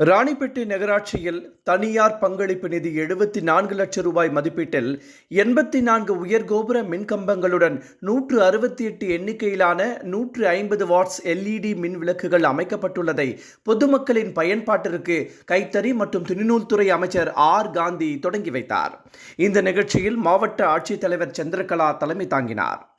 ராணிப்பேட்டை நகராட்சியில் தனியார் பங்களிப்பு நிதி எழுபத்தி நான்கு லட்சம் ரூபாய் மதிப்பீட்டில் எண்பத்தி நான்கு உயர்கோபுர மின்கம்பங்களுடன் நூற்று அறுபத்தி எட்டு எண்ணிக்கையிலான நூற்று ஐம்பது வாட்ஸ் எல்இடி மின் விளக்குகள் அமைக்கப்பட்டுள்ளதை பொதுமக்களின் பயன்பாட்டிற்கு கைத்தறி மற்றும் துணிநூல்துறை அமைச்சர் ஆர். காந்தி தொடங்கி வைத்தார். இந்த நிகழ்ச்சியில் மாவட்ட ஆட்சித்தலைவர் சந்திரகலா தலைமை தாங்கினார்.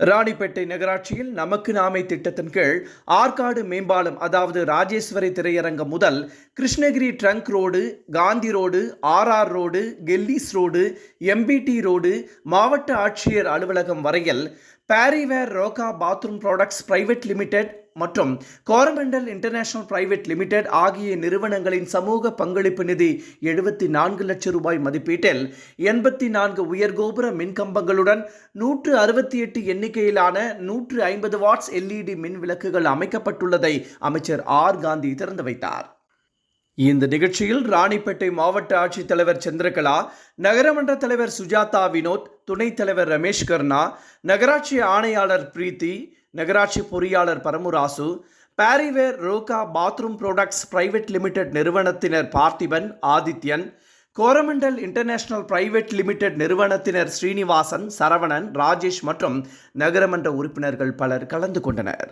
ராணிப்பேட்டை நகராட்சியில் நமக்கு நாமே திட்டத்தின் கீழ் ஆற்காடு மேம்பாலம் அதாவது ராஜேஸ்வரி திரையரங்கம் முதல் Krishnagiri trunk road Gandhi road RR road Kellys road MPD road மாவட்ட ஆட்சியர் அலுவலகம் வரையில் Parryware Roca bathroom products private limited மற்றும் கோரமண்டல் இன்டர்நேஷனல் பிரைவேட் லிமிடெட் ஆகிய நிறுவனங்களின் சமூக பங்களிப்பு நிதி எழுபத்தி நான்கு லட்சம் ரூபாய் மதிப்பீட்டில் எண்பத்தி நான்கு உயர்கோபுர மின்கம்பங்களுடன் நூற்று அறுபத்தி எட்டு எண்ணிக்கையிலான நூற்று ஐம்பது வாட்ஸ் எல்இடி மின் விளக்குகள் அமைக்கப்பட்டுள்ளதை அமைச்சர் ஆர் காந்தி திறந்து வைத்தார். இந்த நிகழ்ச்சியில் ராணிப்பேட்டை மாவட்ட ஆட்சித்தலைவர் சந்திரகலா நகரமன்ற தலைவர் சுஜாதா வினோத் துணைத் தலைவர் ரமேஷ் கர்ணா நகராட்சி ஆணையாளர் பிரீத்தி நகராட்சி பொறியாளர் Paramurasu Parryware Roca bathroom products private limited நிறுவனத்தினர் Parthiban Adityan Coromandel international private limited நிறுவனத்தினர் ஸ்ரீனிவாசன் சரவணன் ராஜேஷ் மற்றும் நகரமன்ற உறுப்பினர்கள் பலர் கலந்து கொண்டனர்.